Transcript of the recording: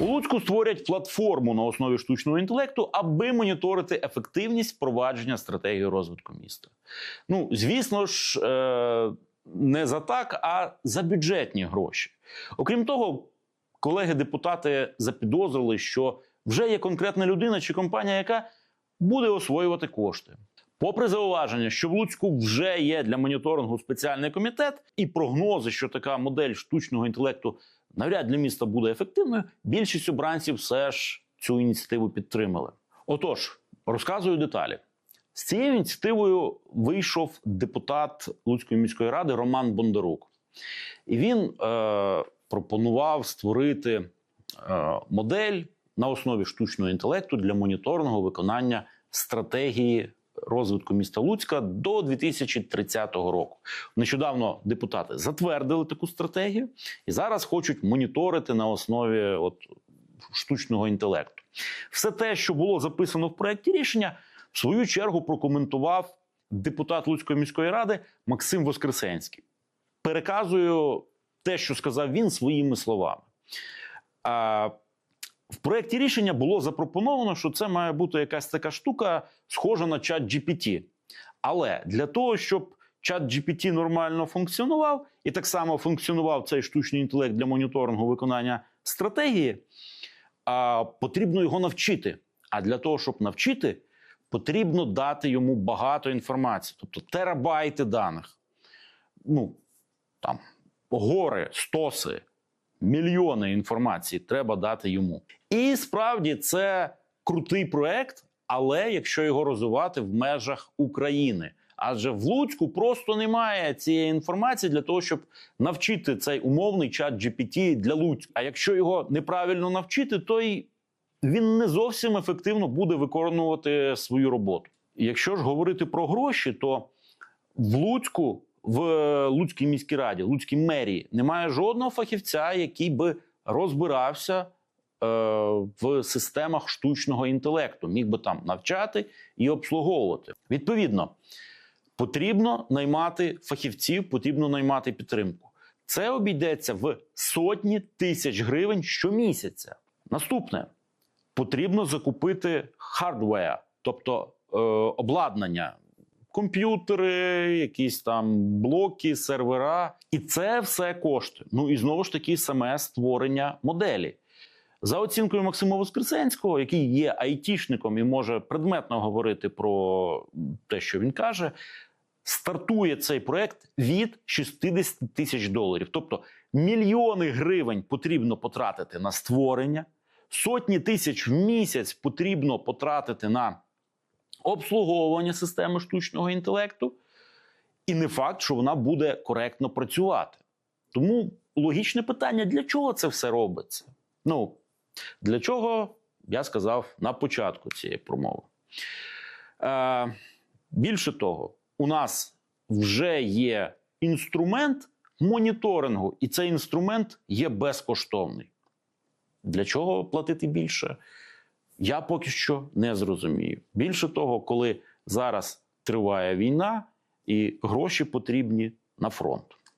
У Луцьку створять платформу на основі штучного інтелекту, аби моніторити ефективність впровадження стратегії розвитку міста. Ну, звісно ж, е- не за так, а за бюджетні гроші. Окрім того, колеги-депутати запідозрили, що вже є конкретна людина чи компанія, яка буде освоювати кошти. Попри зауваження, що в Луцьку вже є для моніторингу спеціальний комітет, і прогнози, що така модель штучного інтелекту навряд для міста буде ефективною, більшість обранців все ж цю ініціативу підтримали. Отож, розказую деталі. З цією ініціативою вийшов депутат Луцької міської ради Роман Бондарук. І він е, пропонував створити е, модель на основі штучного інтелекту для моніторного виконання стратегії розвитку міста Луцька до 2030 року. Нещодавно депутати затвердили таку стратегію і зараз хочуть моніторити на основі от, штучного інтелекту. Все те, що було записано в проєкті рішення, в свою чергу прокоментував депутат Луцької міської ради Максим Воскресенський. Переказую те, що сказав він своїми словами. В проєкті рішення було запропоновано, що це має бути якась така штука, схожа на чат GPT. Але для того, щоб чат GPT нормально функціонував, і так само функціонував цей штучний інтелект для моніторингу виконання стратегії, потрібно його навчити. А для того, щоб навчити, потрібно дати йому багато інформації, тобто терабайти даних. Ну, там, гори, стоси, мільйони інформації треба дати йому. І справді це крутий проект, але якщо його розвивати в межах України. Адже в Луцьку просто немає цієї інформації для того, щоб навчити цей умовний чат GPT для Луцька. А якщо його неправильно навчити, то й він не зовсім ефективно буде виконувати свою роботу. Якщо ж говорити про гроші, то в Луцьку, в Луцькій міській раді, Луцькій мерії немає жодного фахівця, який би розбирався е, в системах штучного інтелекту, міг би там навчати і обслуговувати. Відповідно, потрібно наймати фахівців, потрібно наймати підтримку. Це обійдеться в сотні тисяч гривень щомісяця. Наступне потрібно закупити хардвер, тобто е, обладнання, комп'ютери, якісь там блоки, сервера. І це все коштує. Ну і знову ж таки, саме створення моделі. За оцінкою Максима Воскресенського, який є айтішником і може предметно говорити про те, що він каже, стартує цей проект від 60 тисяч доларів. Тобто мільйони гривень потрібно потратити на створення, сотні тисяч в місяць потрібно потратити на обслуговування системи штучного інтелекту, і не факт, що вона буде коректно працювати. Тому логічне питання: для чого це все робиться? Ну, для чого я сказав на початку цієї промови. Е, більше того, у нас вже є інструмент моніторингу, і цей інструмент є безкоштовний. Для чого платити більше? Я поки що не зрозумію. Більше того, коли зараз триває війна і гроші потрібні на фронт.